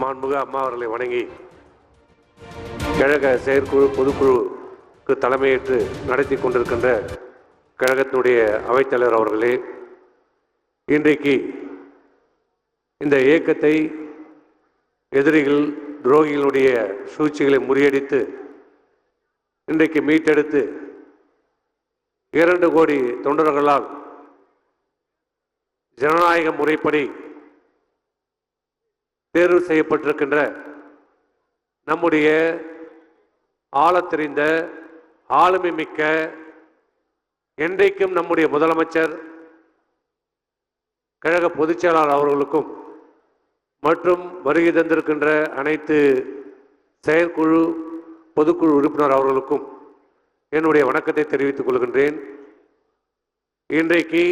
மாண்புக அம்மா அவர்களை வணங்கி கழக செயற்குழு பொதுக்குழுக்கு தலைமையேற்று நடத்தி கொண்டிருக்கின்ற கழகத்தினுடைய அவைத்தலைவர் அவர்களே இன்றைக்கு இந்த இயக்கத்தை எதிரிகள் துரோகிகளுடைய சூழ்ச்சிகளை முறியடித்து இன்றைக்கு மீட்டெடுத்து இரண்டு கோடி தொண்டர்களால் ஜனநாயக முறைப்படி தேர்வு செய்யப்பட்டிருக்கின்ற நம்முடைய ஆழத்தெறிந்த ஆளுமை மிக்க என்றைக்கும் நம்முடைய முதலமைச்சர் கழக பொதுச்செயலாளர் அவர்களுக்கும் மற்றும் வருகை தந்திருக்கின்ற அனைத்து செயற்குழு பொதுக்குழு உறுப்பினர் அவர்களுக்கும் என்னுடைய வணக்கத்தை தெரிவித்துக் கொள்கின்றேன். இன்றைக்கு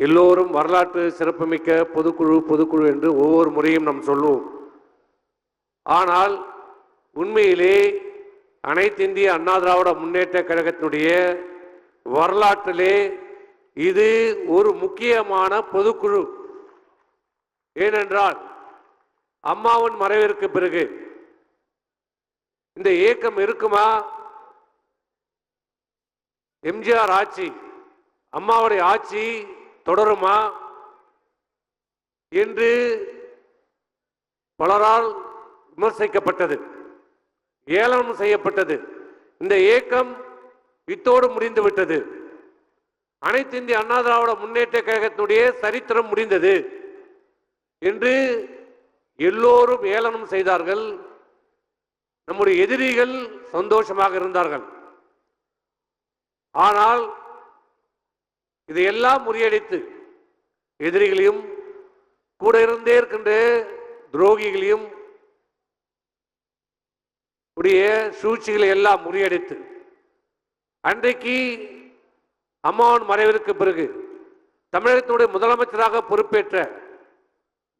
எல்லோரும் வரலாற்று சிறப்புமிக்க பொதுக்குழு பொதுக்குழு என்று ஒவ்வொரு முறையும் நாம் சொல்லுவோம். ஆனால் உண்மையிலே அனைத்து இந்திய அண்ணா திராவிட முன்னேற்ற கழகத்தினுடைய வரலாற்றிலே இது ஒரு முக்கியமான பொதுக்குழு. ஏனென்றால் அம்மாவின் மறைவிற்கு பிறகு இந்த இயக்கம் இருக்குமா? எம்ஜிஆர் ஆட்சி அம்மாவுடைய ஆட்சி தொடருமா என்று பலரால் விமர்சிக்கப்பட்டது ஏளனம் செய்யப்பட்டது. இந்த இயக்கம் இத்தோடு முடிந்துவிட்டது அனைத்து இந்திய அண்ணா திராவிட முன்னேற்ற கழகத்தினுடைய சரித்திரம் முடிந்தது என்று எல்லோரும் ஏளனம் செய்தார்கள். நம்முடைய எதிரிகள் சந்தோஷமாக இருந்தார்கள். ஆனால் இதையெல்லாம் முறியடித்து எதிரிகளையும் கூட இருந்தே இருக்கின்ற துரோகிகளையும் உடைய சூழ்ச்சிகளை எல்லாம் முறியடித்து அன்றைக்கு அம்மாவின் மறைவிற்கு பிறகு தமிழகத்தினுடைய முதலமைச்சராக பொறுப்பேற்ற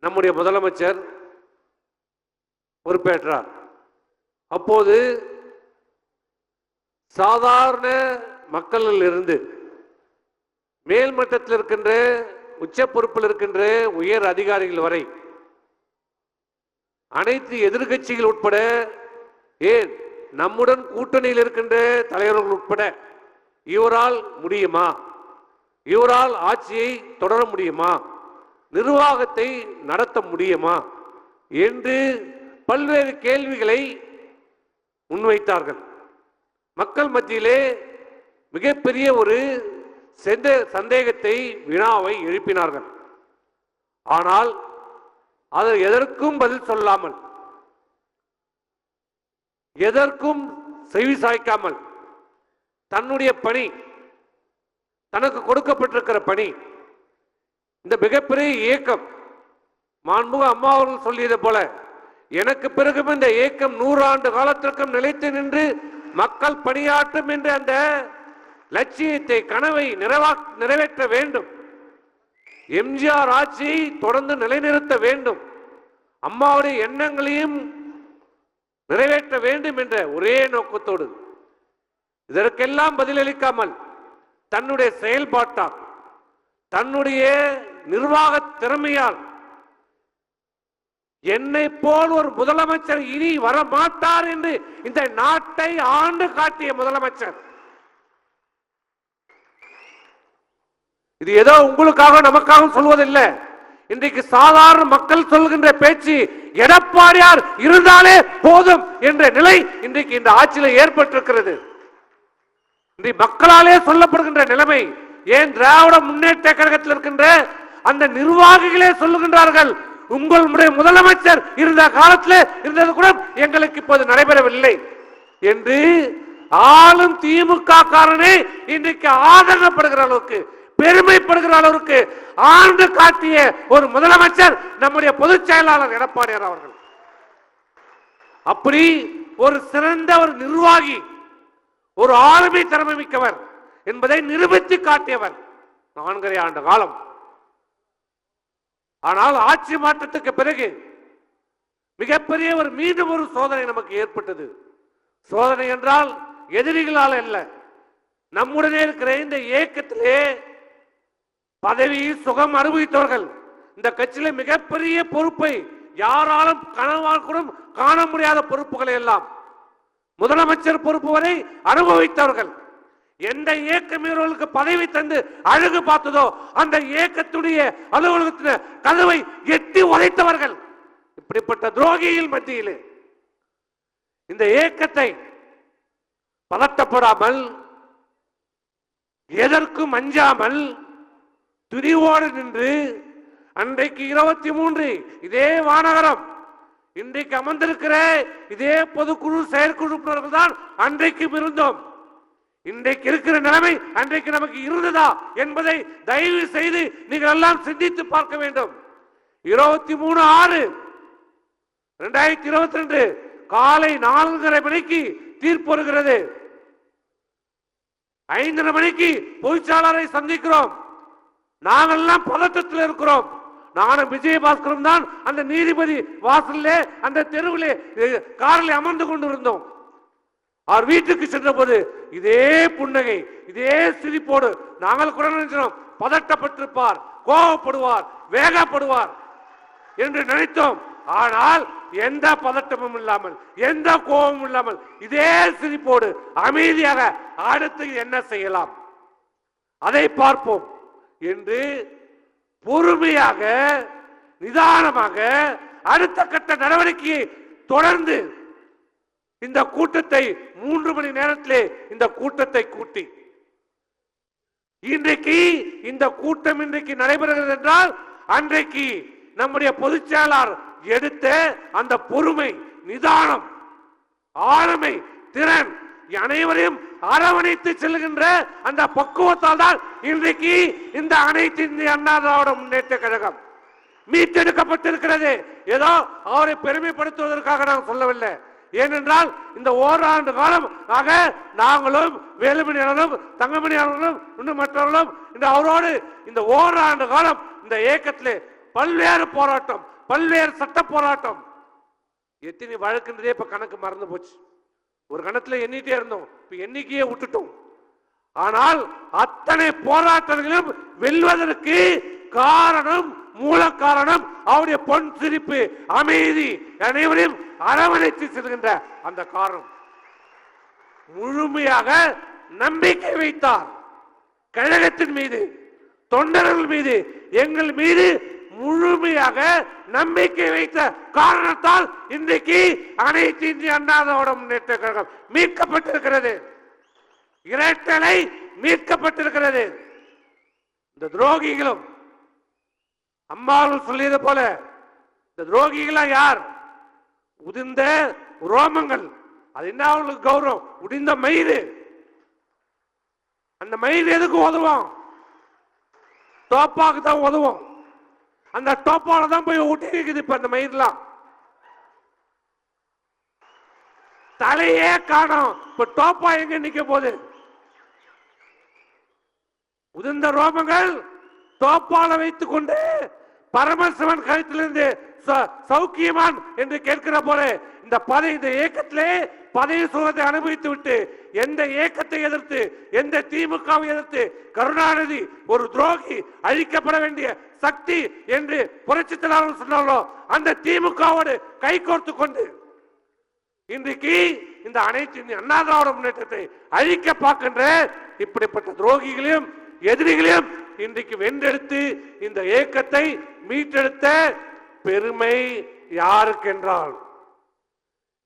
நம்முடைய முதலமைச்சர் பொறுப்பேற்றார். அப்போது சாதாரண மக்களில் இருந்து மேல்மட்டத்தில் இருக்கின்ற உச்ச பொறுப்பில் இருக்கின்ற உயர் அதிகாரிகள் வரை அனைத்து எதிர்க்கட்சிகள் உட்பட ஏன் நம்முடன் கூட்டணியில் இருக்கின்ற தலைவர்கள் உட்பட இவரால் முடியுமா? இவரால் ஆட்சியை தொடர முடியுமா? நிர்வாகத்தை நடத்த முடியுமா? என்று பல்வேறு கேள்விகளை முன்வைத்தார்கள். மக்கள் மத்தியிலே மிகப்பெரிய ஒரு செந்த சந்தேகத்தை வினாவை எழுப்பினார்கள். ஆனால் அதில் எதற்கும் பதில் சொல்லாமல் எதற்கும் செவி சாய்க்காமல் தன்னுடைய பணி தனக்கு கொடுக்கப்பட்டிருக்கிற பணி இந்த மிகப்பெரிய இயக்கம் மாண்புக அம்மா அவர்கள் சொல்லியது போல எனக்கு பிறகும் இந்த இயக்கம் நூறாண்டு காலத்திற்கும் நிலைத்து நின்று மக்கள் பணியாற்றும் என்று அந்த லட்சியத்தை கனவை நிறைவா நிறைவேற்ற வேண்டும். எம்ஜிஆர் ஆட்சியை தொடர்ந்து நிலைநிறுத்த வேண்டும். அம்மாவுடைய எண்ணங்களையும் நிறைவேற்ற வேண்டும் என்ற ஒரே நோக்கத்தோடு. இதற்கெல்லாம் பதிலளிக்காமல் தன்னுடைய செயல்பாட்டால் தன்னுடைய நிர்வாக திறமையால் என்னை போல் ஒரு முதலமைச்சர் இனி வர மாட்டார் என்று இந்த நாட்டை ஆண்டு காட்டிய முதலமைச்சர். இது ஏதோ உங்களுக்காக நமக்காக சொல்வதில்லை. இன்றைக்கு சாதாரண மக்கள் சொல்கின்ற பேச்சு எடப்பாடியார் இருந்தாலே போதும் என்ற நிலை இன்றைக்கு இந்த ஆட்சியில ஏற்பட்டிருக்கிறது. இன்றைக்கு மக்களாலே சொல்லப்படுகின்ற நிலைமை ஏன் திராவிட முன்னேற்ற கழகத்தில் இருக்கின்ற அந்த நிர்வாகிகளே சொல்லுகின்றார்கள் உங்களுடைய முதலமைச்சர் இருந்த காலத்தில் இருந்தது கூட எங்களுக்கு இப்போது நடைபெறவில்லை என்று ஆளும் திமுக காரனே இன்றைக்கு ஆதரப்படுகிற அளவுக்கு பெருமைப்படுகிற அளவுக்கு ஆழ்ந்து காட்டிய ஒரு முதலமைச்சர் நம்முடைய பொதுச் செயலாளர் எடப்பாடியார் அவர்கள். அப்படி ஒரு சிறந்த ஒரு நிர்வாகி ஒரு ஆளுமை திறமை மிக்கவர் என்பதை நிரூபித்து காட்டியவர் நான்கரை ஆண்டு காலம். ஆனால் ஆட்சி மாற்றத்துக்கு பிறகு மிகப்பெரிய ஒரு மீண்டும் ஒரு சோதனை நமக்கு ஏற்பட்டது. சோதனை என்றால் எதிரிகளால் அல்ல நம்முடனே இருக்கிற இந்த இயக்கத்திலே பதவி சுகம் அனுபவித்தவர்கள். இந்த கட்சியில மிகப்பெரிய பொறுப்பை யாராலும் கனவால் கூட காண முடியாத பொறுப்புகளை எல்லாம் முதலமைச்சர் பொறுப்பு வரை அனுபவித்தவர்கள். எந்த இயக்கமீறலுக்கு பதவி தந்து அழகு பார்த்ததோ அந்த இயக்கத்துடைய அலுவலகத்தின கதவை எட்டி உதைத்தவர்கள். இப்படிப்பட்ட துரோகியில் மத்தியிலே இந்த இயக்கத்தை பதட்டப்படாமல் எதற்கும் அஞ்சாமல் துணிவோடு நின்று அன்றைக்கு இருபத்தி மூன்று இதே வானகரம். இன்றைக்கு அமர்ந்திருக்கிற இதே பொதுக்குழு செயற்குழு உறுப்பினர்கள் தான் அன்றைக்கும் இருந்தோம் இன்றைக்கு இருக்கிற நிலைமை அன்றைக்கு நமக்கு இருந்ததா என்பதை தயவு செய்து நீங்கள் எல்லாம் சிந்தித்து பார்க்க வேண்டும். இருபத்தி மூணு ஆறு இரண்டாயிரத்தி இருபத்தி ரெண்டு காலை நான்கரை மணிக்கு தீர்ப்பு வருகிறது. ஐந்தரை மணிக்கு பொதுச்சாளரை சந்திக்கிறோம். நாங்கெல்லாம் பதட்டத்தில் இருக்கிறோம். நானும் விஜயபாஸ்கரும் தான் அந்த நீதிபதி வாசல்ல அந்த தெருவிலே காரில் அமர்ந்து கொண்டிருந்தோம். அவர் வீட்டுக்கு சென்றபோது இதே புன்னகை இதே சிரிப்போடு நாங்கள் கூட நினைச்சோம் பதட்டப்பட்டிருப்பார் கோபப்படுவார் வேகப்படுவார் என்று நினைத்தோம். ஆனால் எந்த பதட்டமும் இல்லாமல் எந்த கோபமும் இல்லாமல் இதே சிரிப்போடு அமைதியாக அடுத்து என்ன செய்யலாம்? அதை பார்ப்போம். என்று பொறுமையாக நிதானமாக அடுத்த கட்ட நடவடிக்கையை தொடர்ந்து இந்த கூட்டத்தை மூன்று மணி நேரத்திலே இந்த கூட்டத்தை கூட்டி இன்றைக்கு இந்த கூட்டம் இன்றைக்கு நடைபெறுகிறது என்றால் அன்றைக்கு நம்முடைய பொதுச் செயலாளர் எடுத்த அந்த பொறுமை நிதானம் ஆளுமை திறன் அனைவரையும் அரவணைத்து செல்கின்ற அந்த பக்குவத்தால் தான் இன்றைக்கு இந்த அனைத்து இந்திய அண்ணா திராவிட முன்னேற்ற கழகம் மீட்டெடுக்கப்பட்டிருக்கிறது. ஏதோ அவரை பெருமைப்படுத்துவதற்காக நான் சொல்லவில்லை. ஏனென்றால் இந்த ஓராண்டு காலம் ஆக நாங்களும் வேலுமணி அவர்களும் தங்கமணி அவர்களும் இன்னும் மற்றவர்களும் இந்த அவரோடு இந்த ஓராண்டு காலம் இந்த இயக்கத்திலே பல்வேறு போராட்டம் பல்வேறு சட்ட போராட்டம். எத்தனை வழக்குன்றதே இப்ப கணக்கு மறந்து போச்சு. ஒரு கணத்துல எண்ணிட்டே இருந்தோம். இப்ப எண்ணிக்கையே விட்டுட்டோம். ஆனால் அத்தனை போராட்டங்களிலும் வெல்வதற்கு காரணம் மூல காரணம் அவருடைய பொன் சிரிப்பு அமைதி அனைவரையும் அரவணைத்து செல்கின்ற அந்த காரணம். முழுமையாக நம்பிக்கை வைத்தார். கழகத்தின் மீது தொண்டர்கள் மீது எங்கள் மீது முழுமையாக நம்பிக்கை வைத்த காரணத்தால் இன்றைக்கு அனைத்து இந்திய அண்ணாதோட முன்னேற்ற கழகம் மீட்கப்பட்டிருக்கிறது. இரட்டலை மீட்கப்பட்டிருக்கிறது. இந்த துரோகிகளும் அம்மாவும் சொல்லியது போல இந்த துரோகிகளா யார்? உதிர்ந்த ரோமங்கள். அது என்ன அவங்களுக்கு கௌரவம்? உடிந்த மயிறு. அந்த மயில் எதுக்கு உதவும்? தோப்பாக்கு தான் உதவும். அந்த டோப்பால தான் போய் ஒட்டி இருக்குது இப்ப அந்த மயிர்லாம். தலையே காணும். இப்ப டோப்பா எங்க நிக்க போகுது? உதிர்ந்த ரோமங்கள் தோப்பால வைத்துக் கொண்டு பரமசிவன் கழுத்திலிருந்து ச- சௌக்கியமான் என்று கேட்கிற போல இந்த பதவி இந்த இயக்கத்திலே பதவி சுகத்தை அனுபவித்து விட்டு எந்த இயக்கத்தை எதிர்த்து எந்த திமுகவை எதிர்த்து கருணாநிதி ஒரு துரோகி அழிக்கப்பட வேண்டிய சக்தி என்று புரட்சி தலைவர் சொன்னாலோ அந்த திமுகவோடு கைகோர்த்து கொண்டு இன்றைக்கு இந்த அனைத்து இந்திய அண்ணா திராவிட முன்னேற்றத்தை அழிக்க பார்க்கின்ற இப்படிப்பட்ட துரோகிகளையும் எதிரிகளையும் இன்றைக்கு வென்றெடுத்து இந்த இயக்கத்தை மீட்டெடுத்த பெருமை யாருக்கென்றால்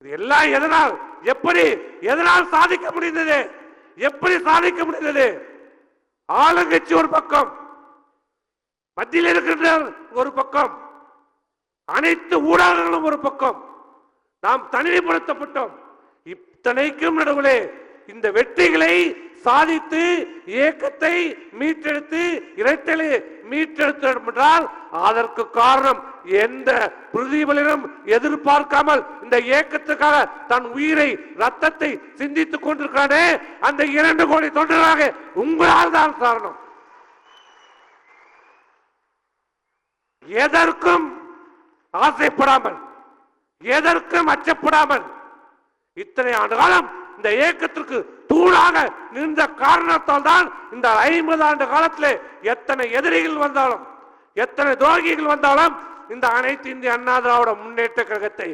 எல்லாம் எதனால்? எப்படி எதனால் சாதிக்க முடிந்தது? எப்படி சாதிக்க முடிந்தது? ஆளுங்கட்சி ஒரு பக்கம் மத்தியில் இருக்கின்ற ஒரு பக்கம் அனைத்து ஊடகங்களும் ஒரு பக்கம். நாம் தனிமைப்படுத்தப்பட்டோம். இத்தனைக்கும் நடுவிலே இந்த வெற்றிகளை சாதித்து இயக்கத்தை மீட்டெடுத்து இரட்டலை மீட்டெடுத்தோம் என்றால் அதற்கு காரணம் எந்த பிரதிபலினும் எதிர்பார்க்காமல் இந்த இயக்கத்துக்காக தன் உயிரை ரத்தத்தை சிந்தித்துக் கொண்டிருக்கானே அந்த இரண்டு கோடி தொண்டராக உங்களால் தான் காரணம் எதற்கும் ஆசைப்படாமல் எதற்கும் அச்சப்படாமல் இத்தனை ஆண்டு காலம் இந்த இயக்கத்திற்கு தூணாக நின்ற காரணத்தால் தான் இந்த ஐம்பது ஆண்டு காலத்திலே எத்தனை எதிரிகள் வந்தாலும் எத்தனை துரோகிகள் வந்தாலும் இந்த அனைத்து இந்திய அண்ணா திராவிட முன்னேற்ற கழகத்தை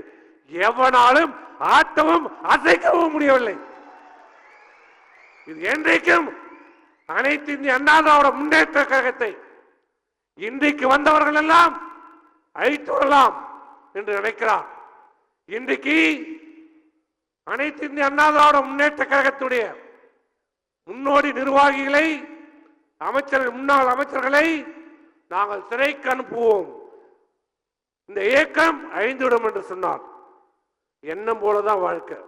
எவனாலும் ஆட்டவும் அசைக்கவும் முடியவில்லை. இது என்றைக்கும் அனைத்து இந்திய அண்ணா திராவிட முன்னேற்ற கழகத்தை இன்றைக்கு வந்தவர்கள் எல்லாம் அழித்து விடலாம் என்று நினைக்கிறார். இன்றைக்கு அனைத்து இந்திய அண்ணா திராவிட முன்னேற்ற கழகத்துடைய முன்னோடி நிர்வாகிகளை அமைச்சர்கள் முன்னாள் அமைச்சர்களை நாங்கள் சிறைக்கு அனுப்புவோம். இந்த ஏக்கம் அழிந்துவிடும் என்று சொன்னார் எண்ணம் போலதான் வாழ்க்கை.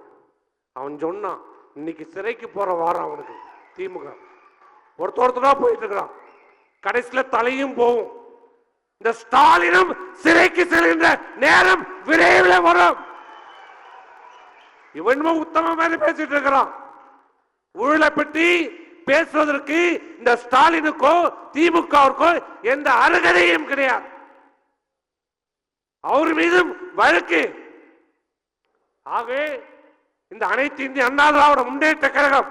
அவன் சொன்னான் இன்னைக்கு சிறைக்கு போற வாரம் அவனுக்கு திமுக. ஒருத்த ஒருத்தரா போயிட்டு இருக்கிறான். கடைசியில தலையும் போகும். இந்த ஸ்டாலினும் சிறைக்கு செல்கின்ற நேரம் விரைவில் வரும். இவனும் உத்தம மாதிரி பேசிட்டு இருக்கிறான். ஊழலை பற்றி பேசுவதற்கு இந்த ஸ்டாலினுக்கோ திமுகவிற்கோ எந்த அருகதையும் கிடையாது. அவர் மீதும் வழக்கு. ஆகவே இந்த அனைத்து இந்திய அண்ணா திராவிட முன்னேற்ற கழகம்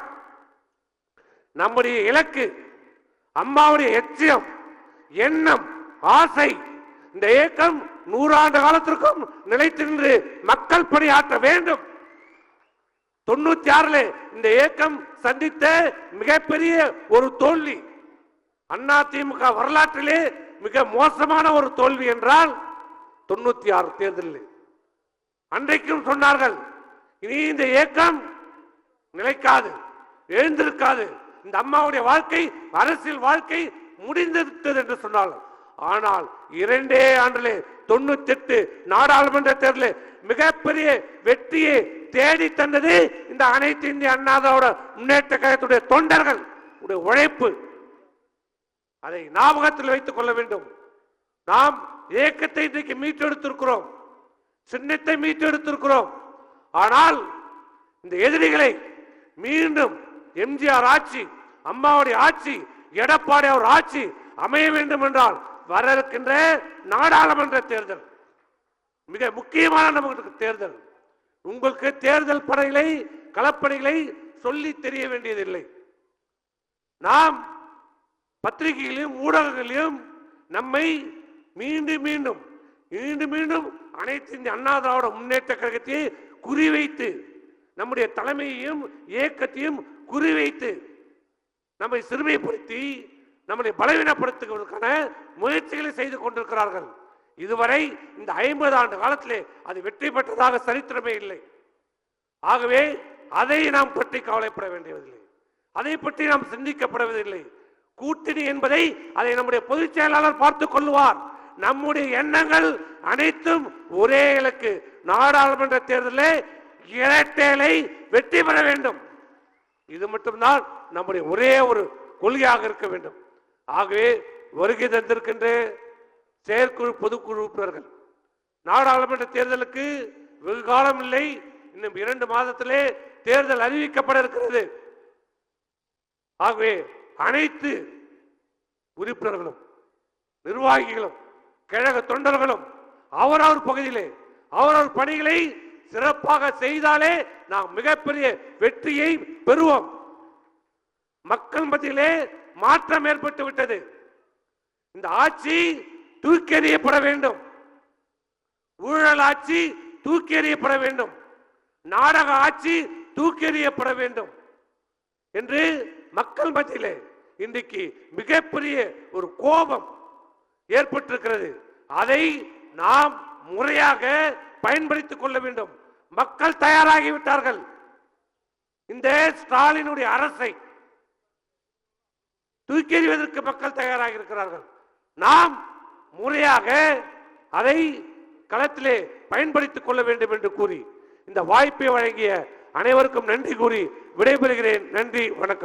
நம்முடைய இலக்கு அம்மாவுடைய எச்சியம் எண்ணம் ஆசை இந்த இயக்கம் நூறாண்டு காலத்திற்கும் நிலைத்து நின்று மக்கள் பணியாற்ற வேண்டும். தொண்ணூத்தி ஆறுல இந்த இயக்கம் சந்தித்த மிகப்பெரிய ஒரு தோல்வி அண்ணா திமுக வரலாற்றிலே மிக மோசமான ஒரு தோல்வி என்றால் தொண்ணூத்தி ஆறு தேர்தலில். அன்றைக்கும் சொன்னார்கள் இனி இந்த இயக்கம் நிலைக்காது எழுந்திருக்காது. இந்த அம்மாவுடைய வாழ்க்கை அரசியல் வாழ்க்கை முடிந்து என்று சொன்னார்கள். ஆனால் இரண்டே ஆண்டிலே தொண்ணூத்தி எட்டு நாடாளுமன்ற தேர்தலில் மிகப்பெரிய வெற்றியை தேடி தந்தது இந்த அனைத்து இந்திய அண்ணாதோட முன்னேற்ற கழகத்துடைய தொண்டர்கள். உடைய உழைப்பு அதை ஞாபகத்தில் வைத்துக் கொள்ள வேண்டும். நாம் இயக்கத்தை இன்றைக்கு மீட்டெடுத்திருக்கிறோம். சின்னத்தை மீட்டெடுத்திருக்கிறோம். ஆனால் இந்த எதிரிகளை மீண்டும் எம்ஜிஆர் ஆட்சி அம்மாவுடைய ஆட்சி எடப்பாடி அவர் ஆட்சி அமைய வேண்டும் என்றால் வர இருக்கின்ற நாடாளுமன்ற தேர்தல் மிக முக்கியமான நமக்கு தேர்தல். உங்களுக்கு தேர்தல் படைகளை களப்பணிகளை சொல்லி தெரிய வேண்டியதில்லை. நாம் பத்திரிகைகளையும் ஊடகங்களிலும் நம்மை மீண்டும் மீண்டும் மீண்டும் மீண்டும் அனைத்து இந்த அண்ணா திராவிட முன்னேற்ற கழகத்தை குறிவைத்து நம்முடைய தலைமையையும் இயக்கத்தையும் குறிவைத்து நம்மை சிறுமைப்படுத்தி நம்மளை பலவீனப்படுத்துவதற்கான முயற்சிகளை செய்து கொண்டிருக்கிறார்கள். இதுவரை இந்த ஐம்பது ஆண்டு காலத்திலே அது வெற்றி பெற்றதாக சரித்திரமே இல்லை. ஆகவே அதை நாம் பற்றி கவலைப்பட வேண்டியதில்லை. அதை பற்றி நாம் சிந்திக்கப்படுவதில்லை கூட்டணி என்பதை அதை நம்முடைய பொதுச் செயலாளர் பார்த்துக் கொள்வார் நம்முடைய எண்ணங்கள் அனைத்தும் ஒரே இலக்கு. நாடாளுமன்ற தேர்தலில் இரட்டேலை வெற்றி பெற வேண்டும். இது மட்டும்தான் நம்முடைய ஒரே ஒரு கொள்கையாக இருக்க வேண்டும். ஆகவே வருகை தந்திருக்கின்ற செயற்குழு பொதுக்குழு உறுப்பினர்கள் நாடாளுமன்ற தேர்தலுக்கு வெகு காலம் இல்லை. இன்னும் இரண்டு மாதத்திலே தேர்தல் அறிவிக்கப்பட இருக்கிறது. ஆகவே அனைத்து உறுப்பினர்களும் நிர்வாகிகளும் கழக தொண்டர்களும் அவரவர் பகுதியிலே அவரவர் பணிகளை சிறப்பாக செய்தாலே நாம் மிகப்பெரிய வெற்றியை பெறுவோம். மக்கள் மத்தியிலே மாற்றம் ஏற்பட்டு விட்டது. இந்த ஆட்சி தூக்கி எறியப்பட வேண்டும். ஊழல் ஆட்சி தூக்கி எறியப்பட வேண்டும். நாடக ஆட்சி தூக்கி எறியப்பட வேண்டும் என்று மக்கள் மத்தியிலே இன்றைக்கு மிகப்பெரிய ஒரு கோபம் ஏற்பட்டிருக்கிறது. அதை நாம் முறையாக பயன்படுத்திக் கொள்ள வேண்டும். மக்கள் தயாராகிவிட்டார்கள். இந்த ஸ்டாலினுடைய அரசை தூக்கி எறிவதற்கு மக்கள் தயாராக இருக்கிறார்கள் நாம் முறையாக அதை களத்திலே பயன்படுத்திக் கொள்ள வேண்டும் என்று கூறி இந்த வாய்ப்பை வழங்கிய அனைவருக்கும் நன்றி கூறி விடைபெறுகிறேன். நன்றி வணக்கம்.